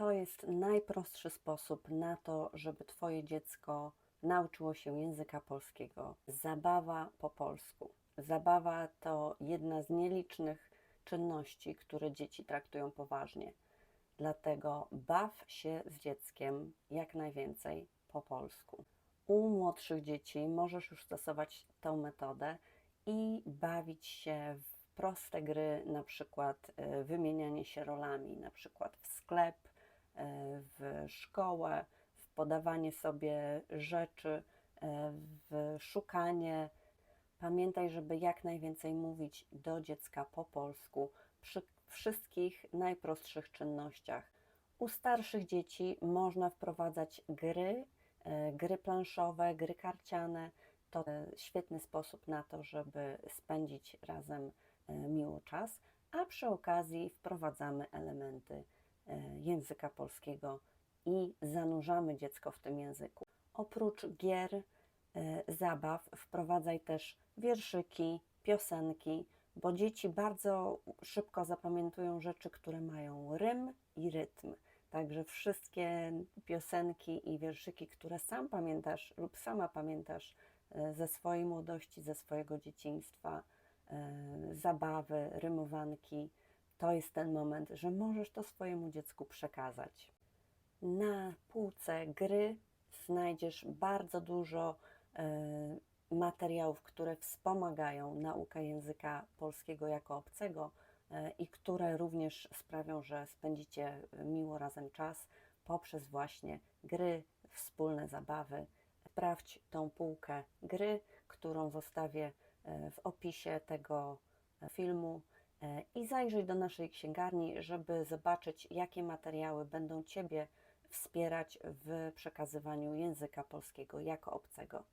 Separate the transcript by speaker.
Speaker 1: to jest najprostszy sposób na to, żeby Twoje dziecko nauczyło się języka polskiego. Zabawa po polsku. Zabawa to jedna z nielicznych czynności, które dzieci traktują poważnie. Dlatego baw się z dzieckiem jak najwięcej po polsku. U młodszych dzieci możesz już stosować tę metodę i bawić się w proste gry, na przykład e, wymienianie się rolami, na przykład w sklep, w szkołę, w podawanie sobie rzeczy, e, w szukanie. Pamiętaj, żeby jak najwięcej mówić do dziecka po polsku przy wszystkich najprostszych czynnościach. U starszych dzieci można wprowadzać gry, e, gry planszowe, gry karciane. To e, świetny sposób na to, żeby spędzić razem e, miło czas, a przy okazji wprowadzamy elementy e, języka polskiego i zanurzamy dziecko w tym języku. Oprócz gier, e, zabaw, wprowadzaj też wierszyki, piosenki, bo dzieci bardzo szybko zapamiętują rzeczy, które mają rym i rytm. Także wszystkie piosenki i wierszyki, które sam pamiętasz lub sama pamiętasz e, ze swojej młodości, ze swojego dzieciństwa, e, zabawy, rymowanki, to jest ten moment, że możesz to swojemu dziecku przekazać. Na półce gry znajdziesz bardzo dużo e, materiałów, które wspomagają naukę języka polskiego jako obcego e, i które również sprawią, że spędzicie miło razem czas poprzez właśnie gry, wspólne zabawy. Sprawdź tą półkę gry, którą zostawię e, w opisie tego e, filmu e, i zajrzyj do naszej księgarni, żeby zobaczyć, jakie materiały będą Ciebie wspierać w przekazywaniu języka polskiego jako obcego.